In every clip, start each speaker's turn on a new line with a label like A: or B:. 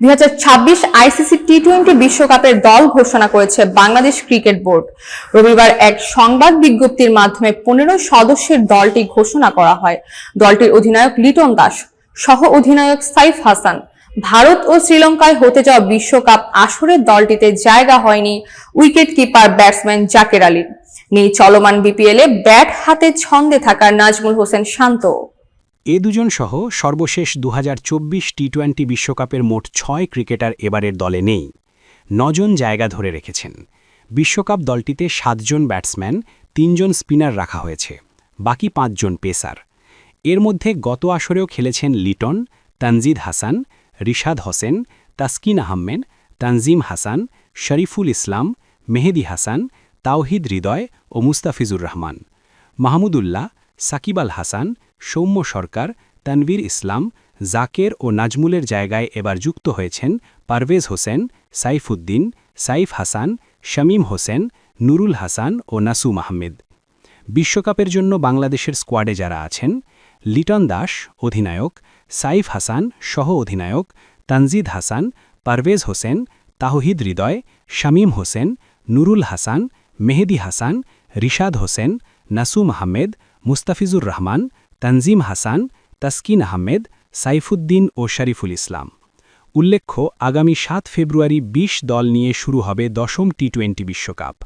A: দুই হাজার ছাব্বিশ আইসিসি টি টোয়েন্টি বিশ্বকাপের দল ঘোষণা করেছে বাংলাদেশ ক্রিকেট বোর্ড। রবিবার এক সংবাদ বিজ্ঞপ্তির মাধ্যমে পনেরো সদস্যের দলটি ঘোষণা করা হয়। দলটির অধিনায়ক লিটন দাস, সহ অধিনায়ক সাইফ হাসান, ভারত ও শ্রীলঙ্কায় হতে যাওয়া বিশ্বকাপ আসরের দলটিতে জায়গা হয়নি উইকেট কিপার ব্যাটসম্যান জাকের আলীর। নেই চলমান বিপিএলে ব্যাট হাতে ছন্দে থাকা নাজমুল হোসেন শান্ত।
B: এ দুজন সহ সর্বশেষ দু টি টোয়েন্টি বিশ্বকাপের মোট ছয় ক্রিকেটার এবারের দলে নেই। নজন জায়গা ধরে রেখেছেন। বিশ্বকাপ দলটিতে সাতজন ব্যাটসম্যান, তিনজন স্পিনার রাখা হয়েছে, বাকি পাঁচজন পেসার। এর মধ্যে গত আসরেও খেলেছেন লিটন, তানজিদ হাসান, রিশাদ হোসেন, তাসকিন আহমেদ, তানজিম হাসান, শরীফুল ইসলাম, মেহেদি হাসান, তাওহিদ হৃদয় ও মুস্তাফিজুর রহমান। মাহমুদুল্লাহ সাকিব আল হাসান, সৌম্য সরকার, তানভীর ইসলাম, জাকের ও নাজমুলের জায়গায় এবার যুক্ত হয়েছেন পারভেজ হোসেন, সাইফুদ্দিন, সাইফ হাসান, শামীম হোসেন, নুরুল হাসান ও নাসুম আহমেদ। বিশ্বকাপের জন্য বাংলাদেশের স্কোয়াডে যারা আছেন, লিটন দাস অধিনায়ক, সাইফ হাসান সহ অধিনায়ক, তানজিদ হাসান, পারভেজ হোসেন তাহহিদ হৃদয়, শামীম হোসেন, নুরুল হাসান, মেহেদি হাসান, রিশাদ হোসেন, নাসুম আহমেদ মুস্তাফিজুর রহমান, তানজিম হাসান, তাসকিন আহমেদ, সাইফুদ্দিন ও শরীফুল ইসলাম। উল্লেখ্য, আগামী সাত ফেব্রুয়ারি ২০ দল নিয়ে শুরু হবে দশম টি টোয়েন্টি বিশ্বকাপ।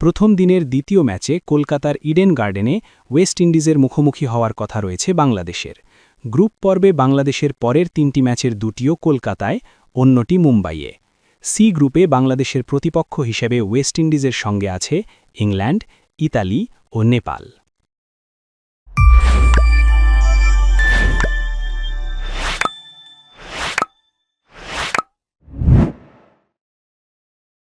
B: প্রথম দিনের দ্বিতীয় ম্যাচে কলকাতার ইডেন গার্ডেনে ওয়েস্ট ইন্ডিজের মুখোমুখি হওয়ার কথা রয়েছে বাংলাদেশের। গ্রুপ পর্বে বাংলাদেশের পরের তিনটি ম্যাচের দুটিও কলকাতায়, অন্যটি মুম্বাইয়ে। সি গ্রুপে বাংলাদেশের প্রতিপক্ষ হিসেবে ওয়েস্ট ইন্ডিজের সঙ্গে আছে ইংল্যান্ড, ইতালি ও নেপাল।